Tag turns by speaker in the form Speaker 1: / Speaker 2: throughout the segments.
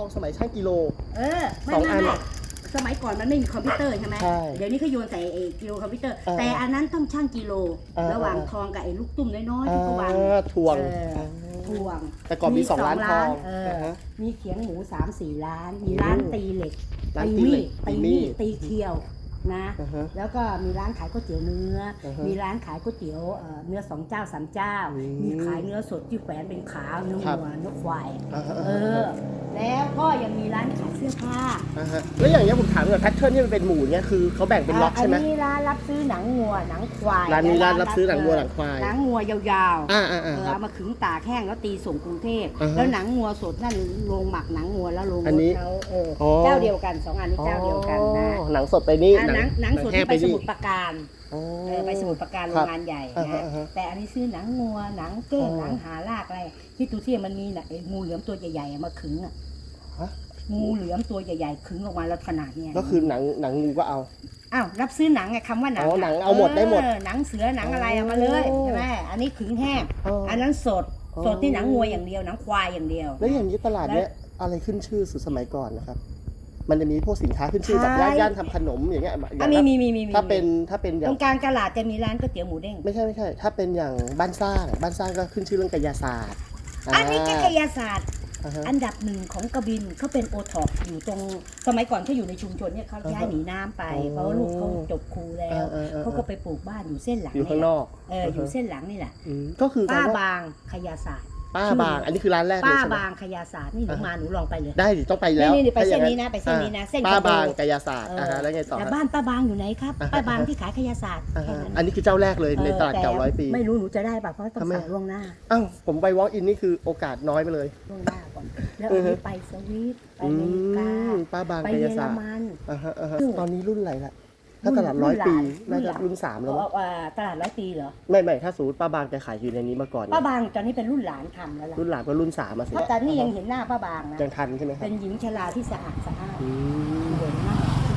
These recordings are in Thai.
Speaker 1: องสมัยช่างกิโล
Speaker 2: เออไม่
Speaker 1: สอง
Speaker 2: ไม่
Speaker 1: อัน
Speaker 2: ไม่
Speaker 1: อะ
Speaker 2: สมัยก่อนมันไม่มีคอมพิวเตอร์ใช่ไหม
Speaker 1: ใช่
Speaker 2: เดี๋ยวนี้เขาโยนใส่ไอ้กิโลคอมพิวเตอร์
Speaker 1: เออ
Speaker 2: แต่อันนั้นต้องช่างกิโล
Speaker 1: เออ
Speaker 2: ระหว่าง
Speaker 1: เออ
Speaker 2: ทองกับไอ้ลูกตุ้มน้อยๆ
Speaker 1: อ่
Speaker 2: ที่เขาวางา
Speaker 1: ทวง
Speaker 2: เออ ทวง
Speaker 1: แต่ก่อนมีสองล้านทอง
Speaker 2: เออ
Speaker 1: นะฮะ
Speaker 2: มีเขียงหมูสามสี่ล้าน มีร้าน
Speaker 1: อืม
Speaker 2: ตีเหล็ก
Speaker 1: ร้าน
Speaker 2: ตี
Speaker 1: ตีเห
Speaker 2: มี
Speaker 1: ล็
Speaker 2: ด
Speaker 1: ก
Speaker 2: ตี
Speaker 1: ตีมี
Speaker 2: มี
Speaker 1: ด
Speaker 2: ดตีเคียวนะ
Speaker 1: อ่าฮะ
Speaker 2: แล้วก็มีร้านขายก๋วยเตี๋ยวเนื้อ
Speaker 1: อ่าฮะ
Speaker 2: มีร้านขายก๋วยเตี๋ยวเอ่อเนื้อสองเจ้าสามเจ้า
Speaker 1: อืม
Speaker 2: มีขายเนื้อสดที่แขวนเป็นขาเนื้อ
Speaker 1: ครับ
Speaker 2: วัวเนื้อควาย
Speaker 1: อ่าฮะ
Speaker 2: เออ แล้วก็ยังมีร้านขายเสื้อผ้า
Speaker 1: อ่าฮะแล้วอย่างเงี้ยผมถามหน่อยแพทเทิร์นที่มันเป็นหมูเนี่ยคือเขาแบ่งเป็นล็อกใช่ไหม
Speaker 2: อันนี้ร้านรับซื้อหนังงัวหนังควาย
Speaker 1: ร้านนี้
Speaker 2: และ
Speaker 1: ร้านรับซื้อหนังวัวหนังควาย
Speaker 2: หนังงัวยาวๆ
Speaker 1: อ่าอ่า
Speaker 2: เอ
Speaker 1: อ่า
Speaker 2: อ
Speaker 1: ครับ
Speaker 2: เอามาขึงตากแห้งแล้วตีส่งกรุงเทพ
Speaker 1: อ่าฮะ
Speaker 2: แล้วหนังงัวสดนั่นโรงหมักหนังงัวแล้วโรง
Speaker 1: อันนี้
Speaker 2: รถเขาเอออ
Speaker 1: อ
Speaker 2: เจ้าเดียวกันสองอันนี้เจ้าเดียวกันนะ
Speaker 1: อ๋อหนังสดไปนี่
Speaker 2: อะหนังหนังสด
Speaker 1: แห้
Speaker 2: ที่
Speaker 1: ง
Speaker 2: ไปส
Speaker 1: นี่
Speaker 2: มุทรปราการ
Speaker 1: อ๋อ
Speaker 2: เออไปสมุทรปราการโร
Speaker 1: ครั
Speaker 2: ง
Speaker 1: บ
Speaker 2: งานใหญ่
Speaker 1: อ่า
Speaker 2: นะ
Speaker 1: ฮะอ่าฮะ
Speaker 2: แต่อันนี้ซื้อหนังงัวหนังเก้ง
Speaker 1: อ๋อ
Speaker 2: หนังหาลากอะไรที่ตูเทียมันมีน่ะไอ้งูเหลือมตัวใหญ่ๆอะมาขึงอะ
Speaker 1: ฮะ
Speaker 2: งูเหลือมตัวใหญ่ๆขึงออกมาแล้วขนาดเนี้ย
Speaker 1: ก็คือหนังหนังงูก็เอา
Speaker 2: อ้าวรับซื้อหนังไงคำว่าหนัง
Speaker 1: อ๋อหนังเอาหมดได้หมด
Speaker 2: ออหนังเสือหนังอะไรเอามาเลย
Speaker 1: โอ้
Speaker 2: ใช่ไหมอันนี้ขึงแห้ง
Speaker 1: อ๋ออ
Speaker 2: อันนั้นสด
Speaker 1: อ๋อ
Speaker 2: สดที่หนังงัวอย่างเดียวหนังควายอย่างเดียว
Speaker 1: แล้วอย่างนี้ตลาดเนี้ยอะไรขึ้นชื่อสุดสมัยก่อนนะครับ มันจะมีพวกสินค้าขึ้นชื่อแบบ
Speaker 2: ใช่
Speaker 1: ย่านย่านทำขนมอย่างเงี้ยอย่า
Speaker 2: อะ
Speaker 1: ง
Speaker 2: มี
Speaker 1: ถ้า
Speaker 2: มีมีมีมี
Speaker 1: ถ้าเป็นถ้าเป็นอ
Speaker 2: ต
Speaker 1: ย่า
Speaker 2: รงงกลางตลาดจะมีร้านก๋วยเตี๋ยวหมูเด้ง
Speaker 1: ไม่ใช่ไม่ใช่ ถ้าเป็นอย่างบ้านสร้าง บ้านสร้างก็ขึ้นชื่อเรื่องกายศาสตร์
Speaker 2: อันนี้ก็กายศาสตร์
Speaker 1: อ่าฮะ
Speaker 2: อันดับหนึ่งของกระบินเขาเป็นโอท็อปอยู่ตรงสมัยก่อนเขาอยู่ในชุมชนเนี่ยเขาย้ายหนีน้ำไป
Speaker 1: อ๋อ
Speaker 2: เพราะว่าลูกเขาจบครูแล้
Speaker 1: เอ
Speaker 2: ว
Speaker 1: อเออเออ
Speaker 2: เขาก็ไปปลูกบ้านอยู่เส้นหลัง
Speaker 1: อยู่ข้างนอก
Speaker 2: เอออยู่เส้นหลังนี่แหละ
Speaker 1: อืมก็คือ
Speaker 2: ป้า
Speaker 1: การว่า
Speaker 2: บางขยาศาสตร์
Speaker 1: ป้าบาง อันนี้คือร้านแรกเลย
Speaker 2: ป้า
Speaker 1: ใช่ไหม
Speaker 2: บางขยาศาสตร์นี่หนู
Speaker 1: อ่าฮะ
Speaker 2: มาหนูลองไปเลย
Speaker 1: ได้ดิต้องไปแล้ว
Speaker 2: นี่นี่ไป
Speaker 1: ถ้าอ
Speaker 2: เส้
Speaker 1: ย่านง
Speaker 2: นี้นะไปเส้นนี้นะเส้น
Speaker 1: ป้า
Speaker 2: คอนโด
Speaker 1: บางกายศาสตร์
Speaker 2: เออ
Speaker 1: อ่าฮะแล้วไงต่อ
Speaker 2: แต่
Speaker 1: ฮะ
Speaker 2: บ้านป้าบางอยู่ไหนครับ
Speaker 1: อ่าฮะ
Speaker 2: ป้าบางที่ขายขยาศาสตร์
Speaker 1: อ่า
Speaker 2: แค่
Speaker 1: ฮะ
Speaker 2: นั้น
Speaker 1: อันนี้คือเจ้าแรกเลยในตลาดเก่าร้อยปี
Speaker 2: ไม่รู้หนูจะได้ป่ะเพราะต้อง
Speaker 1: ทำไม
Speaker 2: สั่งล่วงหน้า
Speaker 1: อ้าวผมไป walk in นี่คือโอกาสน้อยไปเลย
Speaker 2: ล่วงหน้าก่อนแล้ว
Speaker 1: เอ
Speaker 2: อั
Speaker 1: อนฮะ
Speaker 2: นี้ไปสวิตไป
Speaker 1: อื
Speaker 2: อเมริกา
Speaker 1: มป้าบาง
Speaker 2: ไป
Speaker 1: กา
Speaker 2: เย
Speaker 1: ย
Speaker 2: อร
Speaker 1: ศาสตร์
Speaker 2: มัน
Speaker 1: อ่าฮะอ่าฮะ
Speaker 2: รุ่น
Speaker 1: ตอนนี้รุ่นอะไรละ ถ้าตลาดร้อยปี
Speaker 2: รุ่
Speaker 1: น่าน
Speaker 2: ห
Speaker 1: จะ
Speaker 2: ลาน
Speaker 1: รุ่นสามแล้ว
Speaker 2: เอ
Speaker 1: มั้ง
Speaker 2: อเอ่อตลาดร้อยปีเหรอ
Speaker 1: ไม่ไม่ถ้าสมมติป้าบางแกขายอยู่ในนี้มาก่อน
Speaker 2: ป้าบางตอนนี้เป็นรุ่นหลานทำแล้วล่ะ
Speaker 1: รุ่นหลานก็รุ่นสามมาสิ
Speaker 2: เพราะแต่นี่ยังเห็นหน้าป้าบางนะ
Speaker 1: ยังทันใช่ไหมครั
Speaker 2: เป็
Speaker 1: บ
Speaker 2: นหญิงชราที่สะอาดสะอาด
Speaker 1: อืม
Speaker 2: เหมือนหน้า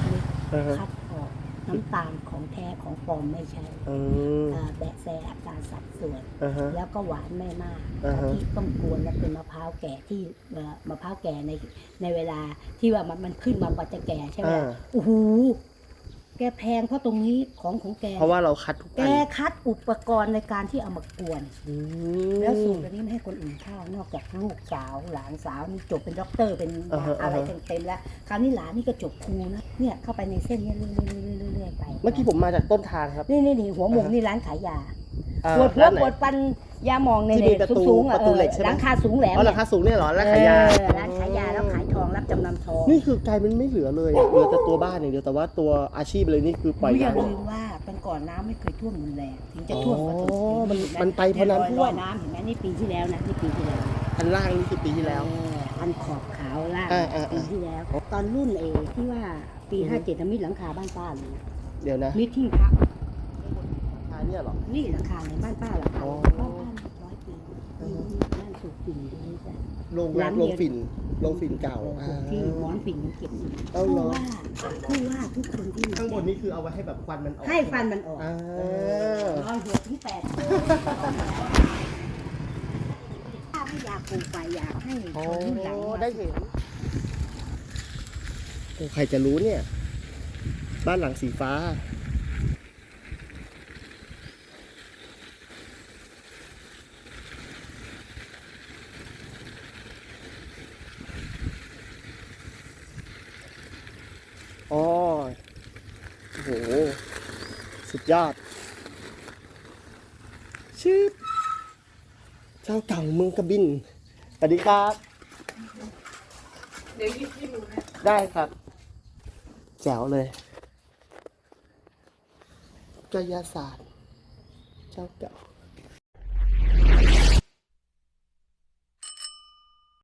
Speaker 2: เล็ก
Speaker 1: อ่าฮะ
Speaker 2: คัดออกน้ำตาลของแท้ของปลอมไม่ใช่
Speaker 1: อืม
Speaker 2: เอ่อแบะแซอัตราสัดส่วน
Speaker 1: อ่าฮะ
Speaker 2: แล้วก็หวานไม่มาก
Speaker 1: อ่าฮะ
Speaker 2: กะทิต้องกวนและเป็นมะพร้าวแก่ที่เอ่อมะพร้าวแก่ในในเวลาที่ว่ามันมันขึ้นมากว่าจะแก่ใช่ไหม
Speaker 1: อ่า
Speaker 2: โอ้โห แกแพงเพราะตรงนี้ของของแก
Speaker 1: เพราะว่าเราคัดทุก
Speaker 2: แก
Speaker 1: อัน
Speaker 2: คัดอุปกรณ์ในการที่เอามากวน
Speaker 1: อืม
Speaker 2: แล้วสูตรอันนี้ไม่ให้คนอื่นเข้านอกจากลูกสาวหลานสาวนี่จบเป็นด็อกเตอร์เป็น
Speaker 1: อ่าฮะ
Speaker 2: อะไร
Speaker 1: อ่าฮะ
Speaker 2: เต็มๆแล้ว คราวนี้หลานนี่ก็จบครูนะเนี่ยเข้าไปในเส้นเนี่ยเรื่อยๆๆๆเรื่อยๆไป
Speaker 1: เมื่อกี้ผมมาจากต้นทางครับ
Speaker 2: นี่นี่นี่หัวหมุม
Speaker 1: อ่าฮะ
Speaker 2: นี่ร้านขายยา
Speaker 1: อ่า
Speaker 2: ปวดหัว
Speaker 1: ร้านไหน
Speaker 2: ปวดฟันยาหมองใน
Speaker 1: ที่มีประตู
Speaker 2: สูงๆอะ
Speaker 1: ประตูเหล็ก
Speaker 2: ออ
Speaker 1: ใช่ไหม
Speaker 2: หลังคาสูงแหลม
Speaker 1: อ๋อราคาสูงเนี่ยเหรอร้านขายยา
Speaker 2: เออร้านขายยาแล้ว ขายทองรับจำนำทอง
Speaker 1: นี่คือกลายเป็นไม่เหลือเลยอะเหลือแต่ตัวบ้านอย่างเดียวแต่ว่าตัวอาชีพเลยนี่คือปล่อย
Speaker 2: หนูอย่า
Speaker 1: น้ำ
Speaker 2: ลืมว่าเป็นก่อนน้ำไม่เคยท่วมรุนแรงถึงจะท่วมกว่า
Speaker 1: อ๋
Speaker 2: ทุ
Speaker 1: อกมัน
Speaker 2: เห็ไห
Speaker 1: มันไปเพราะน้ำ
Speaker 2: ย
Speaker 1: ท่วม
Speaker 2: รอยน้ำเห็นไหมนี่ปีที่แล้วนะนี่ปีที่แล้ว
Speaker 1: อันล่างนี่คือปีที่แล้ว
Speaker 2: เอออันขอบขาวล่าง
Speaker 1: อ่าอ่าอ่า
Speaker 2: ปีที่แล้ว ตอนรุ่นเอที่ว่าปี
Speaker 1: อือฮึ
Speaker 2: ห้าเจ็ดมิดหลังคาบ้านป้าเลยนะ
Speaker 1: เดี๋ยวนะ
Speaker 2: มิดที่พัก
Speaker 1: อันเนี้ยเหรอ
Speaker 2: นี่หลังคาในบ้านป้าหลังคา
Speaker 1: อ๋อ
Speaker 2: บ้านป้าร้อยปี
Speaker 1: อือฮึ
Speaker 2: นี่บ้าน สูบฝิ่นตรงนี้จ้ะ
Speaker 1: โรง
Speaker 2: หลั
Speaker 1: งาน
Speaker 2: งเดี
Speaker 1: โร
Speaker 2: ยว
Speaker 1: งฝิ่นโรงฝิ่นเก่า
Speaker 2: เออ
Speaker 1: อ่า
Speaker 2: ที่หมอนฝิ่นมันเก็บอยู่
Speaker 1: เอาเหร
Speaker 2: ผู้
Speaker 1: อ
Speaker 2: ว่าผู้ว่าทุกคนที่มา
Speaker 1: ข้างบนนี่คือเอาไว้ให้แบบควันมันออก
Speaker 2: ให้ฟันมันออก
Speaker 1: อ่า
Speaker 2: เออนอนหัวถึงแปดโมงถ้าไม่อยากปลูกไปอยากให้
Speaker 1: โอ้
Speaker 2: คนรุ่นหลังมา
Speaker 1: ได้เห็นโอ้ใครจะรู้เนี่ย บ้านหลังสีฟ้า อ๋อโอ้โห สุดยอดชื่อเจ้าเก่าเมืองกระบินสวัสดีครับ
Speaker 3: เดี๋ยวยิบให้ดูนะ
Speaker 1: ได้ครับ แจ๋วเลยกายศาสตร์ เจ้าเก่า